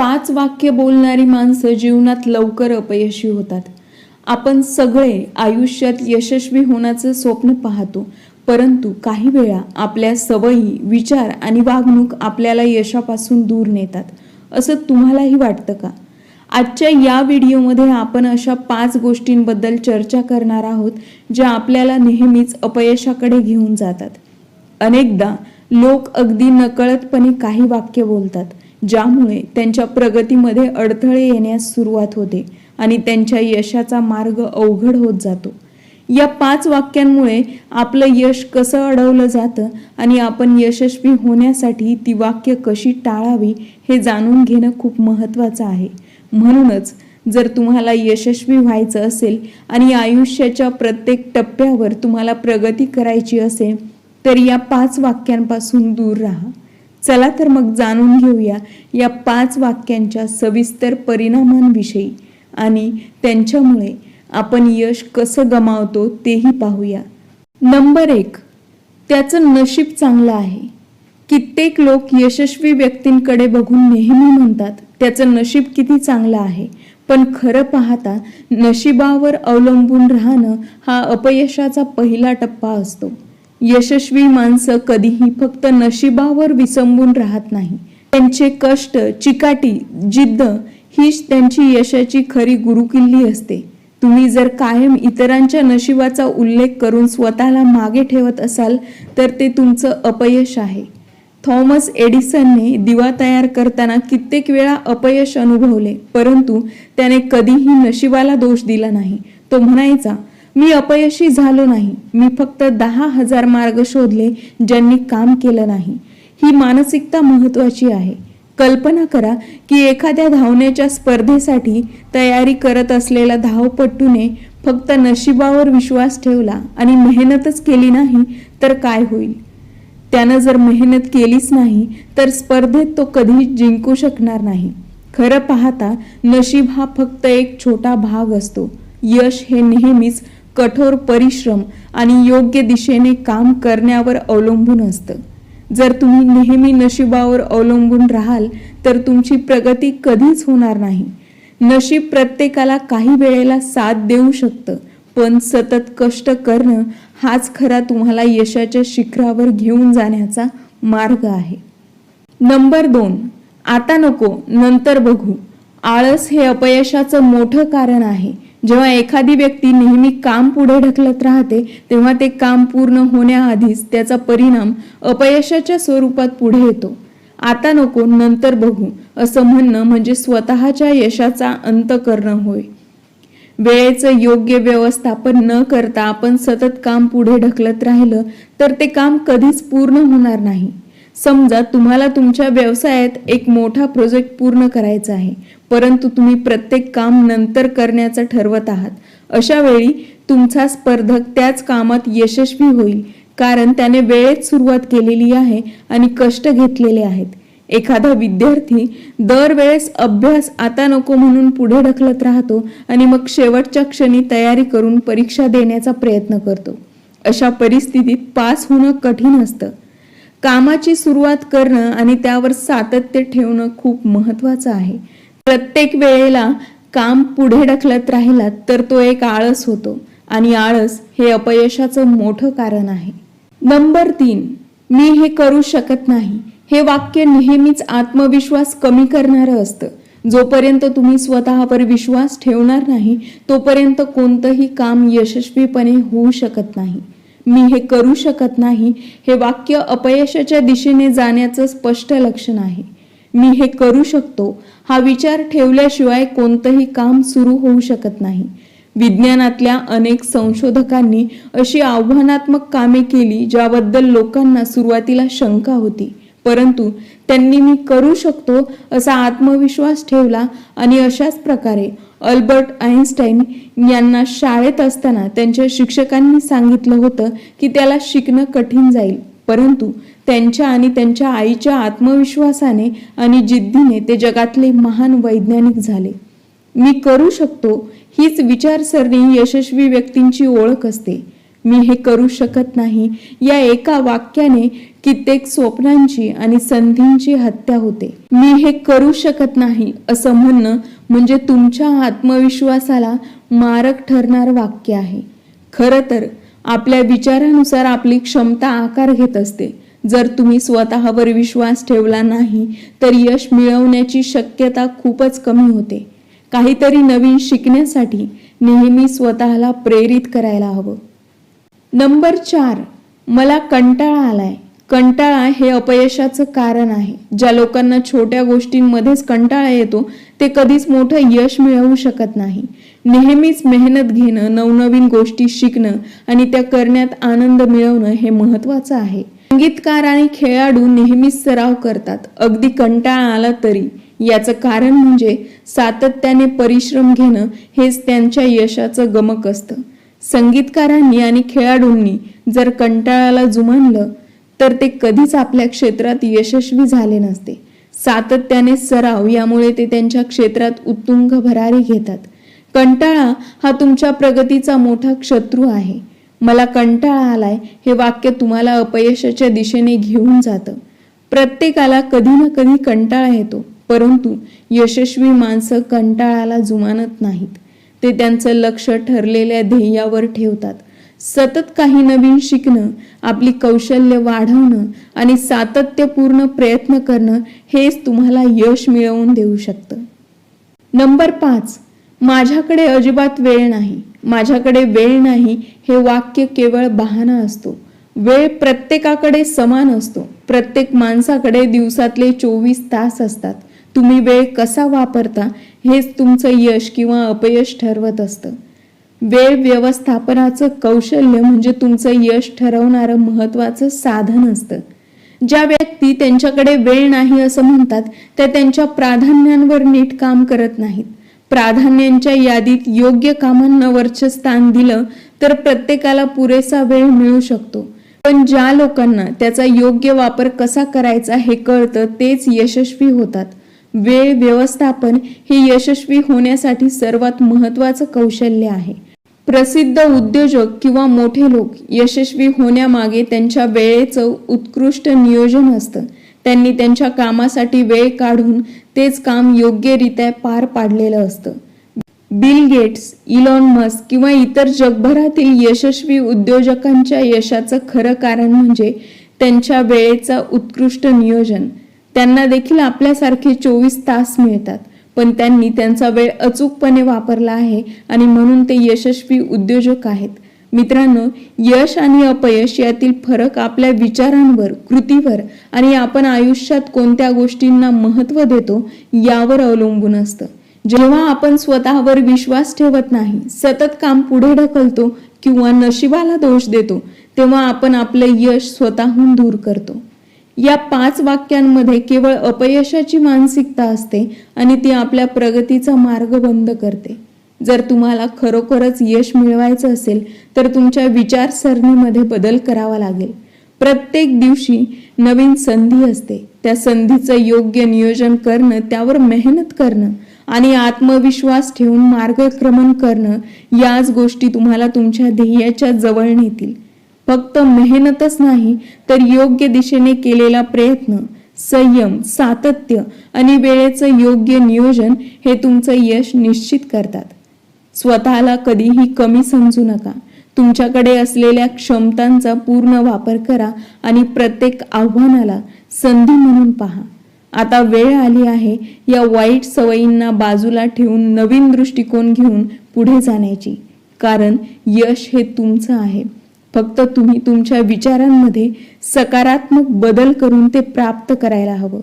पाच वाक्य बोलणारी माणसं जीवनात लवकर अपयशी होतात. आपण सगळे आयुष्यात यशस्वी होण्याचं स्वप्न पाहतो परंतु काही वेळा आपल्या सवयी विचार आणि वागणूक आपल्याला यशापासून दूर नेतात. असं तुम्हालाही वाटतं का? आजच्या या व्हिडिओमध्ये आपण अशा पाच गोष्टींबद्दल चर्चा करणार आहोत ज्या आपल्याला नेहमीच अपयशाकडे घेऊन जातात. अनेकदा लोक अगदी नकळतपणे काही वाक्य बोलतात. ज्यामुळे त्यांच्या प्रगतीमध्ये अडथळे येण्यास सुरुवात होते आणि त्यांच्या यशाचा मार्ग अवघड होत जातो. या पाच वाक्यांमुळे आपलं यश कसं अडवलं जातं आणि आपण यशस्वी होण्यासाठी ती वाक्य कशी टाळावी हे जाणून घेणं खूप महत्त्वाचं आहे. म्हणूनच जर तुम्हाला यशस्वी व्हायचं असेल आणि आयुष्याच्या प्रत्येक टप्प्यावर तुम्हाला प्रगती करायची असेल तर या पाच वाक्यांपासून दूर राहा. चला तर मग जाणून घेऊया या पाच वाक्यांच्या सविस्तर परिणामांविषयी. आणि त्यांच्यामुळे आपण यश कसं गमावतो तेही पाहूया. नंबर एक त्याचं नशीब चांगलं आहे. कित्येक लोक यशस्वी व्यक्तींकडे बघून नेहमी म्हणतात त्याचं नशीब किती चांगलं आहे. पण खरं पाहता नशिबावर अवलंबून राहणं हा अपयशाचा पहिला टप्पा असतो. यशस्वी माणसं कधीही फक्त नशिबावर विसंबून राहत नाही. त्यांचे कष्ट चिकाटी जिद्द हीच त्यांची यशाची खरी गुरुकिल्ली असते. तुम्ही जर कायम इतरांच्या नशिबाचा उल्लेख करून स्वतःला मागे ठेवत असाल तर ते तुमचं अपयश आहे. थॉमस एडिसनने दिवा तयार करताना कित्येक वेळा अपयश अनुभवले परंतु त्याने कधीही नशिबाला दोष दिला नाही. तो म्हणायचा मी अपयशी झालो नाही. मी फक्त दहा हजार मार्ग शोधले ज्यांनी काम केलं नाही. ही मानसिकता महत्वाची आहे. कल्पना करा की एखाद्या धावण्याच्या स्पर्धेसाठी तयारी करत असलेल्या धावपट्टूने फक्त नशिबावर विश्वास ठेवला आणि मेहनतच केली नाही तर काय होईल? त्यानं जर मेहनत केलीच नाही तर स्पर्धेत तो कधी जिंकू शकणार नाही. खरं पाहता नशीब हा फक्त एक छोटा भाग असतो. यश हे नेहमीच कठोर परिश्रम आणि योग्य दिशेने काम करण्यावर अवलंबून असतं. जर तुम्ही नेहमी नशिबावर अवलंबून राहाल तर तुमची प्रगती कधीच होणार नाही. नशीब प्रत्येकाला काही वेळेला साथ देऊ शकतं पण सतत कष्ट करणं हाच खरा तुम्हाला यशाच्या शिखरावर घेऊन जाण्याचा मार्ग आहे. नंबर दोन. आता नको नंतर बघू. आळस हे अपयशाचं मोठं कारण आहे. जेव्हा एखादी व्यक्ती नेहमी काम पुढे ढकलत राहते तेव्हा ते काम पूर्ण होण्याआधीच त्याचा परिणाम अपयशाच्या स्वरूपात पुढे येतो. आता नको नंतर बघू असं म्हणणं म्हणजे स्वतःच्या यशाचा अंत करणं होय. वेळेचं योग्य व्यवस्थापन न करता आपण सतत काम पुढे ढकलत राहिलं तर ते काम कधीच पूर्ण होणार नाही. समजा तुम्हाला तुमच्या व्यवसायात एक मोठा प्रोजेक्ट पूर्ण करायचा आहे. परंतु तुम्ही प्रत्येक काम नंतर करण्याचं ठरवत आहात. अशा वेळी तुमचा स्पर्धक त्याच कामात यशस्वी होईल कारण त्याने वेळेत सुरुवात केलेली आहे आणि कष्ट घेतलेले आहेत. एखादा विद्यार्थी दरवेळेस अभ्यास आता नको म्हणून पुढे ढकलत राहतो आणि मग शेवटच्या क्षणी तयारी करून परीक्षा देण्याचा प्रयत्न करतो. अशा परिस्थितीत पास होणं कठीण असतं. कामाची सुरुवात करणं आणि त्यावर सातत्य ठेवणं खूप महत्वाचं आहे. प्रत्येक वेळेला काम पुढे ढकलत राहिलात तर तो एक आळस होतो. आणि आळस हे अपयशाचं मोठं कारण आहे. नंबर तीन मी हे करू शकत नाही. हे वाक्य नेहमीच आत्मविश्वास कमी करणारं असतं. जोपर्यंत तुम्ही स्वतःवर विश्वास ठेवणार नाही तोपर्यंत कोणतंही काम यशस्वीपणे होऊ शकत नाही. मी हे करू शकत नाही हे वाक्य अपयशाच्या दिशेने जाण्याचं स्पष्ट लक्षण आहे. मी हे करू शकतो. हा विचार ठेवल्याशिवाय कोणतंही काम सुरू होऊ शकत नाही. विज्ञानातल्या अनेक संशोधकांनी अशी आव्हानात्मक कामे केली ज्याबद्दल लोकांना सुरुवातीला शंका होती. परंतु त्यांनी मी करू शकतो असा आत्मविश्वास ठेवला आणि अशाच प्रकारे अल्बर्ट आईन्स्टाईन यांना शाळेत असताना त्यांच्या शिक्षकांनी सांगितलं होतं की त्याला शिकणं कठीण जाईल. परंतु त्यांच्या आणि त्यांच्या आईच्या आत्मविश्वासाने आणि जिद्दीने ते जगातले महान वैज्ञानिक झाले. मी करू शकतो हीच विचारसरणी यशस्वी व्यक्तींची ओळख असते. मी हे करू शकत नाही या एका वाक्याने कित्येक स्वप्नांची आणि संधींची हत्या होते. मी हे करू शकत नाही असं म्हणणं म्हणजे तुमच्या आत्मविश्वासाला मारक ठरणार वाक्य आहे. खरं तर आपल्या विचारानुसार आपली क्षमता आकार घेत असते. जर तुम्ही स्वतःवर विश्वास ठेवला नाही तर यश मिळवण्याची शक्यता खूपच कमी होते. काहीतरी नवीन शिकण्यासाठी नेहमी स्वतःला प्रेरित करायला हवं. नंबर चार मला कंटाळा आलाय. कंटाळा हे अपयशाचं कारण आहे. ज्या लोकांना छोट्या गोष्टींमध्येच कंटाळा येतो ते कधीच मोठं यश मिळवू शकत नाही. नेहमीच मेहनत घेणं नवनवीन गोष्टी शिकणं आणि त्या करण्यात आनंद मिळवणं हे महत्त्वाचं आहे. संगीतकार आणि खेळाडू नेहमीच सराव करतात. अगदी कंटाळा आला तरी. याचं कारण म्हणजे सातत्याने परिश्रम घेणं हेच त्यांच्या यशाचं गमक असतं. संगीतकारांनी आणि खेळाडूंनी जर कंटाळाला जुमानलं तर ते कधीच आपल्या क्षेत्रात यशस्वी झाले नसते. सातत्याने सराव यामुळे ते त्यांच्या क्षेत्रात उत्तुंग भरारी घेतात. कंटाळा हा तुमच्या प्रगतीचा मोठा शत्रू आहे. मला कंटाळा आलाय हे वाक्य तुम्हाला अपयशाच्या दिशेने घेऊन जातं. प्रत्येकाला कधी ना कधी कंटाळा येतो परंतु यशस्वी माणसं कंटाळाला जुमानत नाहीत. ते त्यांचं लक्ष ठरलेल्या ध्येयावर ठेवतात. सतत काही नवीन शिकणं आपली कौशल्य वाढवणं आणि सातत्यपूर्ण प्रयत्न करणं हेच तुम्हाला यश मिळवून देऊ शकतं. नंबर पाच माझ्याकडे अजिबात वेळ नाही. माझ्याकडे वेळ नाही हे वाक्य केवळ बहाणा असतो. वेळ प्रत्येकाकडे समान असतो. प्रत्येक माणसाकडे दिवसातले चोवीस तास असतात. तुम्ही वेळ कसा वापरता हेच तुमचं यश किंवा अपयश ठरवत असतं. वेळ व्यवस्थापनाचं कौशल्य म्हणजे तुमचं यश ठरवणारं महत्वाचं साधन असतं. ज्या व्यक्ती त्यांच्याकडे वेळ नाही असं म्हणतात त्या त्यांच्या प्राधान्यांवर नीट काम करत नाहीत. प्राधान्यांच्या यादीत योग्य कामांना वरचं स्थान दिलं तर प्रत्येकाला पुरेसा वेळ मिळू शकतो. पण ज्या लोकांना त्याचा योग्य वापर कसा करायचा हे कळतं तेच यशस्वी होतात. वेळ व्यवस्थापन हे यशस्वी होण्यासाठी सर्वात महत्वाचं कौशल्य आहे. प्रसिद्ध उद्योजक किंवा मोठे लोक यशस्वी होण्यामागे त्यांच्या वेळेचं उत्कृष्ट नियोजन असतं. त्यांनी त्यांच्या कामासाठी वेळ काढून तेच काम योग्यरित्या पार पाडलेलं असतं. बिल गेट्स इलॉन मस्क किंवा इतर जगभरातील यशस्वी उद्योजकांच्या यशाचं खरं कारण म्हणजे त्यांच्या वेळेचा उत्कृष्ट नियोजन. त्यांना देखील आपल्यासारखे चोवीस तास मिळतात पण त्यांनी त्यांचा वेळ अचूकपणे वापरला आहे आणि म्हणून ते यशस्वी उद्योजक आहेत. मित्रांनो यश आणि अपयश यातील फरक आपल्या विचारांवर कृतीवर आणि आपण आयुष्यात कोणत्या गोष्टींना महत्त्व देतो यावर अवलंबून असतं. जेव्हा आपण स्वतःवर विश्वास ठेवत नाही सतत काम पुढे ढकलतो किंवा नशिबाला दोष देतो तेव्हा आपण आपलं यश स्वतःहून दूर करतो. या पाच वाक्यांमध्ये केवळ अपयशाची मानसिकता असते आणि ती आपल्या प्रगतीचा मार्ग बंद करते. जर तुम्हाला खरोखरच यश मिळवायचं असेल तर तुमच्या विचारसरणीमध्ये बदल करावा लागेल. प्रत्येक दिवशी नवीन संधी असते. त्या संधीचं योग्य नियोजन करणं त्यावर मेहनत करणं आणि आत्मविश्वास ठेवून मार्गक्रमण करणं याच गोष्टी तुम्हाला तुमच्या ध्येयाच्या जवळ नेतील फक्त मेहनतच नाही तर योग्य दिशेने केलेला प्रयत्न संयम सातत्य आणि वेळेचं योग्य नियोजन हे तुमचं यश निश्चित करतात. स्वतःला कधीही कमी समजू नका. तुमच्याकडे असलेल्या क्षमतांचा पूर्ण वापर करा आणि प्रत्येक आव्हानाला संधी म्हणून पहा. आता वेळ आली आहे या वाईट सवयींना बाजूला ठेवून नवीन दृष्टिकोन घेऊन पुढे जाण्याची. कारण यश हे तुमचं आहे. फक्त तुम्ही तुमच्या विचारांमध्ये सकारात्मक बदल करून ते प्राप्त करायला हवं.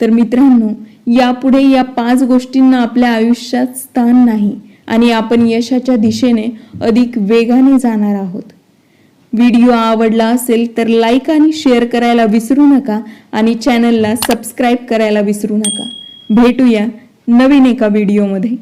तर मित्रांनो यापुढे या पाच गोष्टींना आपल्या आयुष्यात स्थान नाही. आणि आपण यशाच्या दिशेने अधिक वेगाने जाणार आहोत. व्हिडिओ आवडला असेल तर लाईक आणि शेअर करायला विसरू नका आणि चॅनलला सबस्क्राईब करायला विसरू नका. भेटूया नवीन एका व्हिडिओमध्ये.